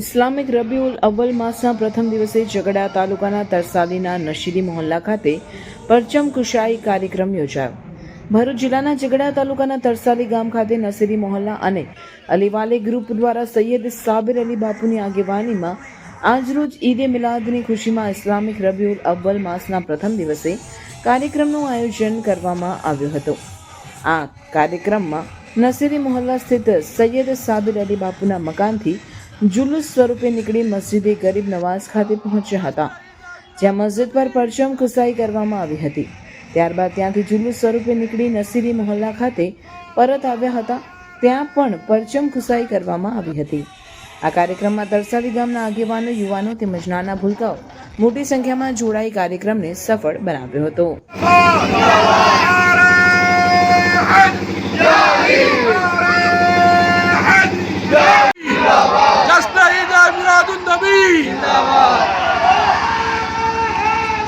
Islamic રબીઉલ અવ્વલ માસના પ્રથમ દિવસે ઝઘડા તાલુકાના તરસાલીના નશીદી મોહલ્લા ખાતે પરચમ કુશાઈ કાર્યક્રમ યોજાયો. ભરૂચ જિલ્લાના ઝઘડા તાલુકાના તરસાલી ગામ ખાતે નસીરી મોહલ્લા અને અલીવાલે ગ્રુપ દ્વારા સૈયદ સાબિર અલી બાપુની આગેવાનીમાં આજરોજ ઈદે મિલાદની ખુશીમાં ઇસ્લામિક રબીઉલ અવ્વલ માસના પ્રથમ દિવસે કાર્યક્રમનું આયોજન કરવામાં આવ્યું હતું. આ કાર્યક્રમમાં નસીરી મોહલ્લા સ્થિત સૈયદ સાબિર અલી બાપુના મકાનથી જુલુસ સ્વરૂપે નીકળી મસ્જિદે ગરીબ નવાઝ ખાતે પહોંચ્યા હતા. જ્યાં મસ્જિદ પર પરચમ ખુશાઈ કરવામાં આવી હતી. ત્યારબાદ ત્યાંથી જુલુસ સ્વરૂપે નીકળી નસીરી મોહલ્લા ખાતે પરત આવ્યા હતા. ત્યાં પણ પરચમ ખુશાઈ કરવામાં આવી હતી. આ કાર્યક્રમમાં તરસાલી ગામના આગેવાનો, યુવાનો તેમજ નાના ભૂલકાઓ મોટી સંખ્યામાં જોડાઈ કાર્યક્રમને સફળ બનાવ્યો હતો.